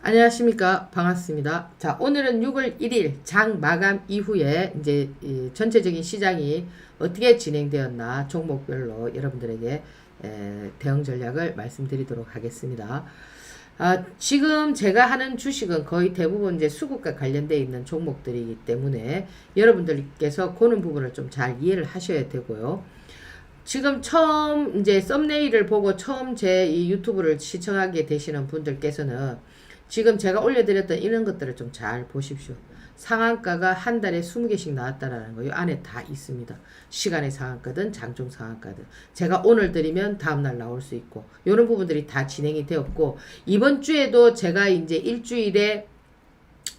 안녕하십니까 반갑습니다. 자 오늘은 6월 1일 장 마감 이후에 이제 이 전체적인 시장이 어떻게 진행되었나 종목별로 여러분들에게 에, 대응 전략을 말씀드리도록 하겠습니다. 아, 지금 제가 하는 주식은 거의 대부분 이제 수급과 관련되어 있는 종목들이기 때문에 여러분들께서 그런 부분을 좀 잘 이해를 하셔야 되고요. 지금 처음 이제 썸네일을 보고 처음 제 이 유튜브를 시청하게 되시는 분들께서는 지금 제가 올려드렸던 이런 것들을 좀 잘 보십시오. 상한가가 한 달에 20개씩 나왔다라는 거, 이 안에 다 있습니다. 시간의 상한가든 장중 상한가든. 제가 오늘 드리면 다음날 나올 수 있고, 이런 부분들이 다 진행이 되었고, 이번 주에도 제가 이제 일주일에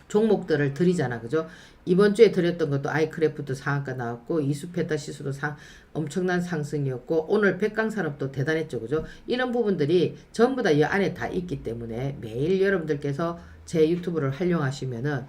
종목들을 드리잖아. 그죠? 이번 주에 드렸던 것도 아이크래프트 상한가 나왔고 이수페타 시수도 상 엄청난 상승이었고 오늘 백강산업도 대단했죠. 그죠? 이런 부분들이 전부 다 이 안에 다 있기 때문에 매일 여러분들께서 제 유튜브를 활용하시면은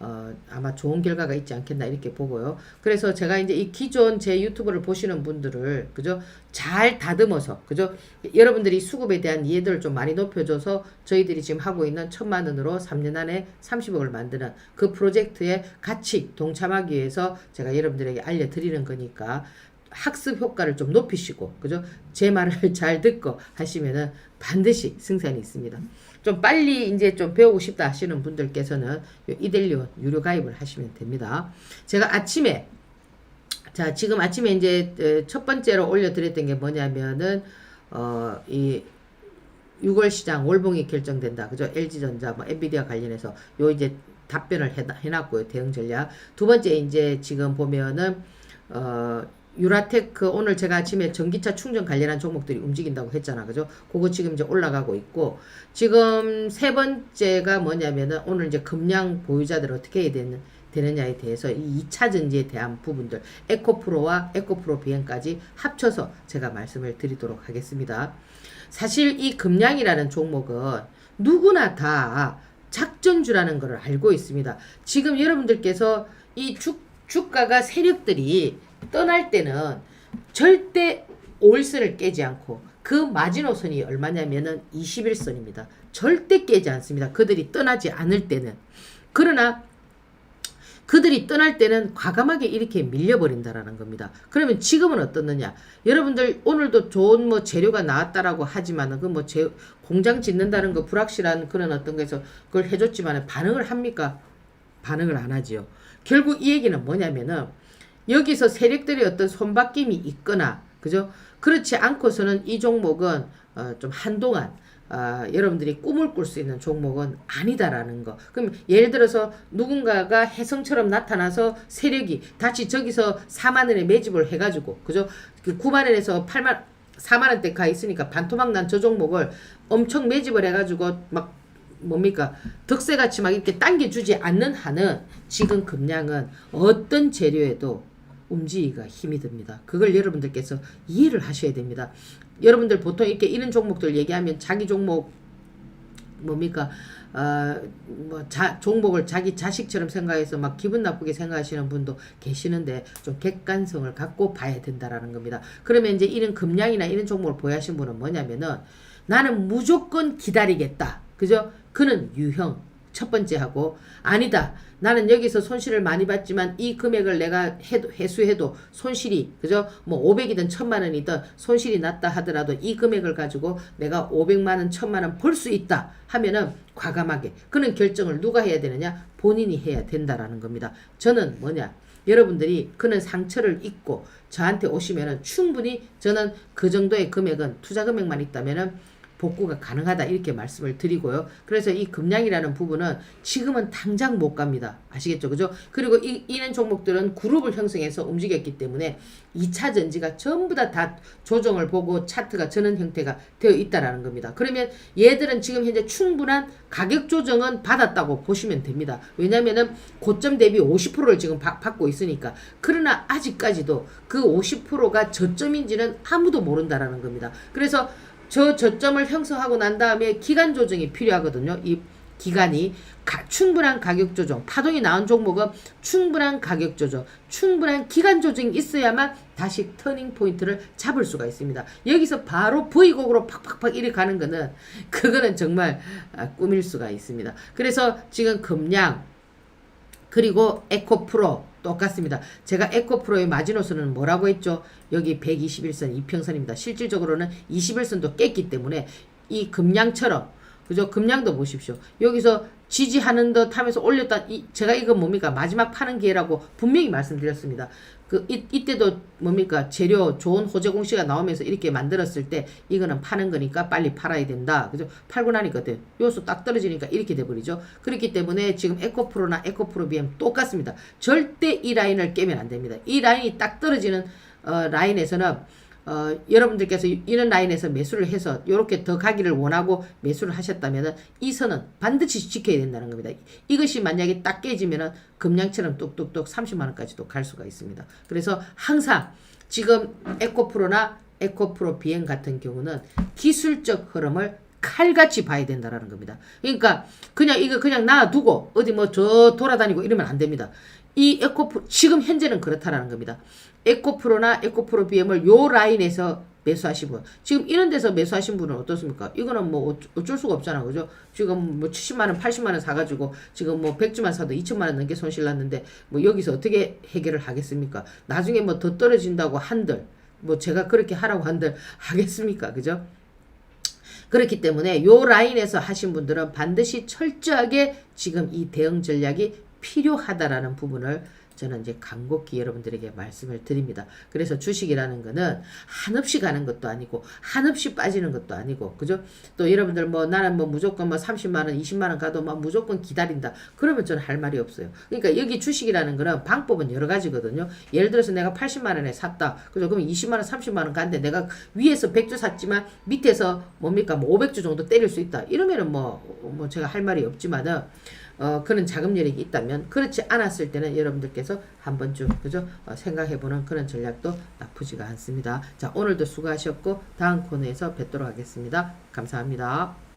어, 아마 좋은 결과가 있지 않겠나 이렇게 보고요. 그래서 제가 이제 이 기존 제 유튜브를 보시는 분들을 그죠 잘 다듬어서 그죠 여러분들이 수급에 대한 이해도를 좀 많이 높여줘서 저희들이 지금 하고 있는 천만 원으로 3년 안에 30억을 만드는 그 프로젝트에 같이 동참하기 위해서 제가 여러분들에게 알려드리는 거니까 학습 효과를 좀 높이시고 그죠 제 말을 잘 듣고 하시면은 반드시 승산이 있습니다. 좀 빨리 이제 좀 배우고 싶다 하시는 분들께서는 이델리온 유료 가입을 하시면 됩니다. 제가 아침에 자 지금 아침에 이제 어, 첫 번째로 올려드렸던 게 뭐냐면은 어 이 6월 시장 월봉이 결정된다. 그죠? LG전자, 뭐 엔비디아 관련해서 요 이제 답변을 해, 해놨고요. 대응 전략. 두 번째 이제 지금 보면은 어 유라테크 오늘 제가 아침에 전기차 충전 관련한 종목들이 움직인다고 했잖아. 그죠? 그거 지금 이제 올라가고 있고 지금 세 번째가 뭐냐면은 오늘 이제 금량 보유자들 어떻게 해야 되는 되느냐에 대해서 이 2차 전지에 대한 부분들 에코프로와 에코프로 비행까지 합쳐서 제가 말씀을 드리도록 하겠습니다. 사실 이 금량이라는 종목은 누구나 다 작전주라는 것을 알고 있습니다. 지금 여러분들께서 이 주, 주가가 세력들이 떠날 때는 절대 5일선을 깨지 않고 그 마지노선이 얼마냐면은 21선입니다. 절대 깨지 않습니다. 그들이 떠나지 않을 때는. 그러나 그들이 떠날 때는 과감하게 이렇게 밀려버린다라는 겁니다. 그러면 지금은 어떻느냐? 여러분들 오늘도 좋은 뭐 재료가 나왔다라고 하지만은 그뭐 공장 짓는다는 거 불확실한 그런 어떤 거에서 그걸 해줬지만은 반응을 합니까? 반응을 안 하지요. 결국 이 얘기는 뭐냐면은 여기서 세력들이 어떤 손바뀜이 있거나 그죠? 그렇지 않고서는 이 종목은 어, 좀 한동안 아, 여러분들이 꿈을 꿀 수 있는 종목은 아니다라는 거. 그럼 예를 들어서 누군가가 해성처럼 나타나서 세력이 다시 저기서 4만 원에 매집을 해가지고 그죠? 그 9만 원에서 8만 4만 원대 가 있으니까 반토막 난 저 종목을 엄청 매집을 해가지고 막 뭡니까 덕새같이 막 이렇게 당겨주지 않는 한은 지금 금량은 어떤 재료에도 움직이기가 힘이 듭니다. 그걸 여러분들께서 이해를 하셔야 됩니다. 여러분들 보통 이렇게 이런 종목들 얘기하면 자기 종목 뭡니까 어뭐 종목을 자기 자식처럼 생각해서 막 기분 나쁘게 생각하시는 분도 계시는데 좀 객관성을 갖고 봐야 된다라는 겁니다. 그러면 이제 이런 금량이나 이런 종목을 보유하신 분은 뭐냐면은 나는 무조건 기다리겠다. 그죠? 그는 유형 첫 번째 하고 아니다. 나는 여기서 손실을 많이 봤지만 이 금액을 내가 해도, 회수해도 손실이 그죠? 뭐 500이든 1000만 원이든 손실이 났다 하더라도 이 금액을 가지고 내가 500만 원, 1000만 원 벌 수 있다 하면은 과감하게 그는 결정을 누가 해야 되느냐? 본인이 해야 된다라는 겁니다. 저는 뭐냐? 여러분들이 그는 상처를 입고 저한테 오시면은 충분히 저는 그 정도의 금액은 투자 금액만 있다면은 복구가 가능하다 이렇게 말씀을 드리고요. 그래서 이 금량이라는 부분은 지금은 당장 못 갑니다. 아시겠죠? 그죠? 그리고 이, 이런 종목들은 그룹을 형성해서 움직였기 때문에 2차 전지가 전부 다, 다 조정을 보고 차트가 저는 형태가 되어 있다라는 겁니다. 그러면 얘들은 지금 현재 충분한 가격 조정은 받았다고 보시면 됩니다. 왜냐면은 고점 대비 50%를 지금 바, 받고 있으니까. 그러나 아직까지도 그 50%가 저점인지는 아무도 모른다라는 겁니다. 그래서 저 저점을 형성하고 난 다음에 기간 조정이 필요하거든요. 이 기간이 가, 충분한 가격 조정, 파동이 나온 종목은 충분한 가격 조정, 충분한 기간 조정이 있어야만 다시 터닝 포인트를 잡을 수가 있습니다. 여기서 바로 V곡으로 팍팍팍 이리 가는 거는 그거는 정말 아, 꿈일 수가 있습니다. 그래서 지금 금량 그리고 에코프로 똑같습니다. 제가 에코프로의 마지노선은 뭐라고 했죠? 여기 121선 이평선입니다. 실질적으로는 21선도 깼기 때문에 이 금량처럼 그죠? 금량도 보십시오. 여기서 지지하는 듯 하면서 올렸다. 이, 제가 이거 뭡니까? 마지막 파는 기회라고 분명히 말씀드렸습니다. 그, 이, 이때도 뭡니까? 재료 좋은 호재 공시가 나오면서 이렇게 만들었을 때 이거는 파는 거니까 빨리 팔아야 된다. 그죠? 팔고 나니까 돼. 요소 딱 떨어지니까 이렇게 돼버리죠. 그렇기 때문에 지금 에코프로나 에코프로 BM 똑같습니다. 절대 이 라인을 깨면 안 됩니다. 이 라인이 딱 떨어지는 어, 라인에서는 어, 여러분들께서 이런 라인에서 매수를 해서 이렇게 더 가기를 원하고 매수를 하셨다면 이 선은 반드시 지켜야 된다는 겁니다. 이것이 만약에 딱 깨지면은 금량처럼 뚝뚝뚝 30만 원까지도 갈 수가 있습니다. 그래서 항상 지금 에코프로나 에코프로 비행 같은 경우는 기술적 흐름을 칼같이 봐야 된다라는 겁니다. 그러니까 그냥 이거 그냥 놔두고 어디 뭐 저 돌아다니고 이러면 안 됩니다. 이 에코프로 지금 현재는 그렇다라는 겁니다. 에코프로나 에코프로 BM을 요 라인에서 매수하신 분. 지금 이런 데서 매수하신 분은 어떻습니까? 이거는 뭐 어쩔 수가 없잖아. 그죠? 지금 뭐 70만 원, 80만 원 사가지고 지금 뭐 100주만 사도 2천만 원 넘게 손실 났는데 뭐 여기서 어떻게 해결을 하겠습니까? 나중에 뭐 더 떨어진다고 한들 뭐 제가 그렇게 하라고 한들 하겠습니까? 그죠? 그렇기 때문에 요 라인에서 하신 분들은 반드시 철저하게 지금 이 대응 전략이 필요하다라는 부분을 저는 이제 간곡히 여러분들에게 말씀을 드립니다. 그래서 주식이라는 거는 한없이 가는 것도 아니고 한없이 빠지는 것도 아니고 그죠? 또 여러분들 뭐 나는 뭐 무조건 뭐 30만 원, 20만 원 가도 막 무조건 기다린다. 그러면 저는 할 말이 없어요. 그러니까 여기 주식이라는 거는 방법은 여러 가지거든요. 예를 들어서 내가 80만 원에 샀다. 그죠? 그럼 20만 원, 30만 원 간데 내가 위에서 100주 샀지만 밑에서 뭡니까? 뭐 500주 정도 때릴 수 있다. 이러면은 뭐, 뭐 제가 할 말이 없지만은 어, 그런 자금 여력이 있다면 그렇지 않았을 때는 여러분들께 서 한 번쯤 그죠 어, 생각해보는 그런 전략도 나쁘지가 않습니다. 자 오늘도 수고하셨고 다음 코너에서 뵙도록 하겠습니다. 감사합니다.